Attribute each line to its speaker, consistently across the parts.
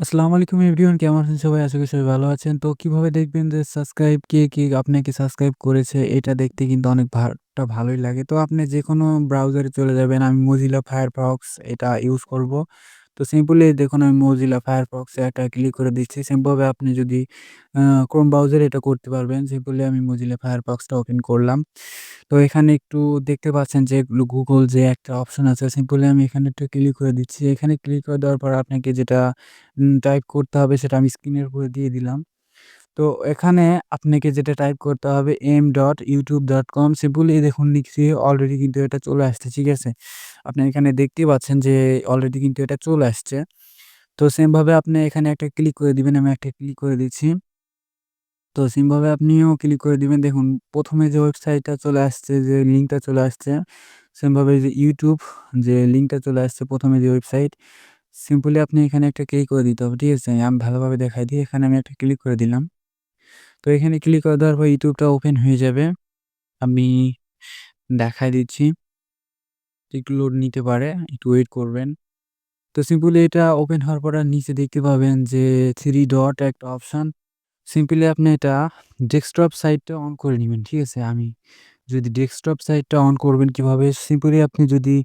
Speaker 1: আসসালামু আলাইকুম এভরিওয়ান কেমন আছেন সবাই? আশা করি সবাই ভালো আছেন। তো কীভাবে দেখবেন যে সাবস্ক্রাইব কে, কে আপনাকে সাবস্ক্রাইব করেছে এটা দেখতে কিন্তু অনেক ভাটা ভালোই লাগে। তো আপনি যে কোনো ব্রাউজারে চলে যাবেন। আমি মজিলা ফায়ারফক্স এটা ইউজ করব। তো সিম্পলি দেখুন, আমি মোজিলা ফায়ারফক্সে একটা ক্লিক করে দিচ্ছি। সেমভাবে আপনি যদি ক্রোম ব্রাউজারে এটা করতে পারবেন। সিম্পলি আমি মোজিলা ফায়ারফক্সটা ওপেন করলাম। তো এখানে একটু দেখতে পাচ্ছেন যে গুগল যে একটা অপশন আছে সিম্পলি আমি এখানে একটু ক্লিক করে দিচ্ছি। এখানে ক্লিক করে দেওয়ার পর আপনাকে যেটা টাইপ করতে হবে সেটা আমি স্ক্রিনের উপরে দিয়ে দিলাম। তো এখানে আপনাকে যেটা টাইপ করতে হবে m.youtube.com সিম্পলি দেখুন লিখছি অলরেডি কিন্তু এটা চলে আসছে। ঠিক আছে? আপনি এখানে দেখতেই পাচ্ছেন যে অলরেডি কিন্তু এটা চলে আসছে। তো সেমভাবে আপনি এখানে একটা ক্লিক করে দিবেন। আমি একটা ক্লিক করে দিচ্ছি। তো সেমভাবে আপনিও ক্লিক করে দিবেন। দেখুন প্রথমে যে ওয়েবসাইটটা চলে আসছে, যে লিঙ্কটা চলে আসছে। সেমভাবে যে ইউটিউব যে লিঙ্কটা চলে আসছে প্রথমে যে ওয়েবসাইট সিম্পলি আপনি এখানে একটা ক্লিক করে দিতে হবে। ঠিক আছে? আমি ভালোভাবে দেখাই দিই। এখানে আমি একটা ক্লিক করে দিলাম। তো এখানে ক্লিক করে দেওয়ার পর YouTubeটা ওপেন হয়ে যাবে। আমি দেখায় দিচ্ছি। একটু লোড নিতে পারে। একটু ওয়েট করবেন। তো সিম্পলি এটা ওপেন হওয়ার পর নিচে দেখতে পাবেন যে থ্রি ডট একটা অপশান সিম্পলি আপনি এটা ডেস্কটপ সাইটটা অন করে নেবেন ঠিক আছে? আমি যদি ডেস্কটপ সাইটটা অন করবেন কীভাবে? সিম্পলি আপনি যদি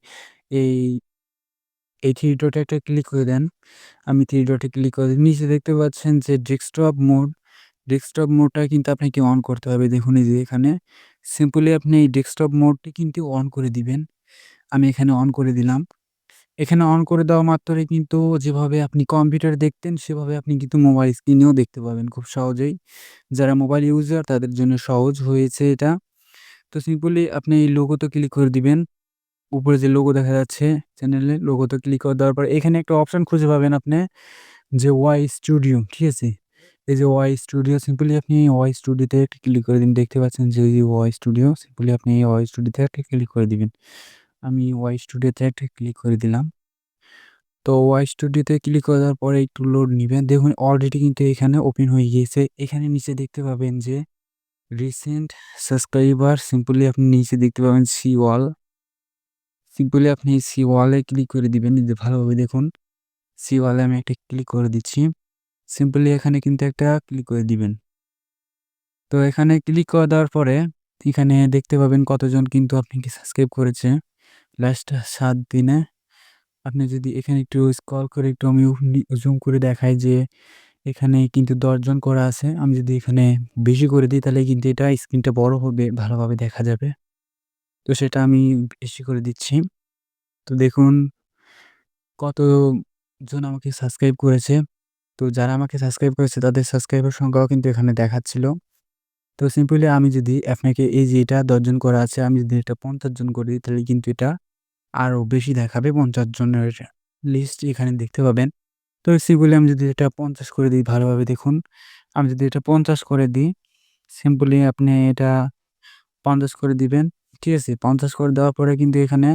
Speaker 1: এই, এই থ্রি ডটে একটা ক্লিক করে দেন। আমি থ্রি ডটে ক্লিক করে নিচে দেখতে পাচ্ছেন যে ডেস্কটপ মোড, ডেস্কটপ মোডটা কিন্তু আপনাকে অন করতে হবে। দেখুন এই যে এখানে সিম্পলি আপনি এই ডেস্কটপ মোডটি কিন্তু অন করে দিবেন। আমি এখানে অন করে দিলাম। এখানে অন করে দেওয়া মাত্রই কিন্তু যেভাবে আপনি কম্পিউটার দেখতেন, সেভাবে আপনি কিন্তু মোবাইল স্ক্রিনেও দেখতে পাবেন খুব সহজেই। যারা মোবাইল ইউজার তাদের জন্য সহজ হয়েছে এটা। তো সিম্পলি আপনি এই লোগোতে ক্লিক করে দিবেন। উপরে যে লোগো দেখা যাচ্ছে চ্যানেলের লোগোতে ক্লিক করে দেওয়ার পর এখানে একটা অপশান খুঁজে পাবেন আপনি যে ওয়াই স্টুডিও। ঠিক আছে? এই যে ওয়াই স্টুডিও, সিম্পলি আপনি ওয়াই স্টুডিওতে একটা ক্লিক করে দিন। দেখতে পাচ্ছেন যে ওয়াই স্টুডিও, সিম্পলি আপনি ওয়াই স্টুডিওতে একটা ক্লিক করে দিবেন। আমি ওয়াই স্টুডিওতে একটা ক্লিক করে দিলাম। তো ওয়াই স্টুডিওতে ক্লিক করে দেওয়ার পরে একটু লোড নিবেন। দেখুন অলরেডি কিন্তু এখানে ওপেন হয়ে গিয়েছে। এখানে নিচে দেখতে পাবেন যে রিসেন্ট সাবস্ক্রাইবার সিম্পলি আপনি নিচে দেখতে পাবেন সি ওয়াল। সিম্পলি আপনি সি ওয়ালে ক্লিক করে দিবেন। ভালোভাবে দেখুন। সি ওয়ালে আমি একটা ক্লিক করে দিচ্ছি। সিম্পলি এখানে কিন্তু একটা ক্লিক করে দিবেন। তো এখানে ক্লিক করে দেওয়ার পরে এখানে দেখতে পাবেন কতজন কিন্তু আপনাকে সাবস্ক্রাইব করেছে লাস্ট সাত দিনে। আপনি যদি এখানে একটু স্ক্রল করে একটু আমি জুম করে দেখাই যে এখানে কিন্তু দশজন করা আছে। আমি যদি এখানে বেশি করে দিই তাহলে কিন্তু এটা স্ক্রিনটা বড় হবে, ভালোভাবে দেখা যাবে। তো সেটা আমি বেশি করে দিচ্ছি। তো দেখুন কতজন আমাকে সাবস্ক্রাইব করেছে। তো যারা আমাকে সাবস্ক্রাইব করেছে, তাদের সাবস্ক্রাইবার সংখ্যাও কিন্তু এখানে দেখাচ্ছিল। তো সিম্পলি আমি যদি আপনাকে এই যে এটা দশজন করা আছে, আমি যদি এটা ৫০ জন করে দিই তাহলে কিন্তু এটা আরও বেশি দেখাবে ৫০ জনের লিস্ট এখানে দেখতে পাবেন। তো সিম্পলি আমি যদি এটা ৫০ করে দিই ভালোভাবে দেখুন। আমি যদি এটা ৫০ করে দিই সিম্পলি আপনি এটা ৫০ করে দিবেন। ঠিক আছে? ৫০ করে দেওয়ার পরে কিন্তু এখানে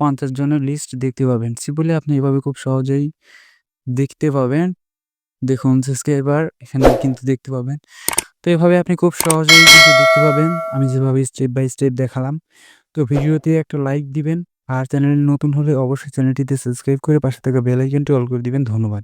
Speaker 1: ৫০ জনের লিস্ট দেখতে পাবেন। সিম্পলি আপনি এভাবে খুব সহজেই দেখতে পাবেন। দেখুন সাবস্ক্রাইবার এখানে কিন্তু দেখতে পাবেন। তো এভাবে আপনি খুব সহজেই কিন্তু দেখতে পাবেন। আমি যেভাবে স্টেপ বাই স্টেপ দেখালাম। তো ভিডিওতে একটা লাইক দিবেন। আর চ্যানেল নতুন হলে অবশ্যই চ্যানেলটিতে সাবস্ক্রাইব করে পাশে থাকা বেল আইকনটি অল করে দিবেন। ধন্যবাদ।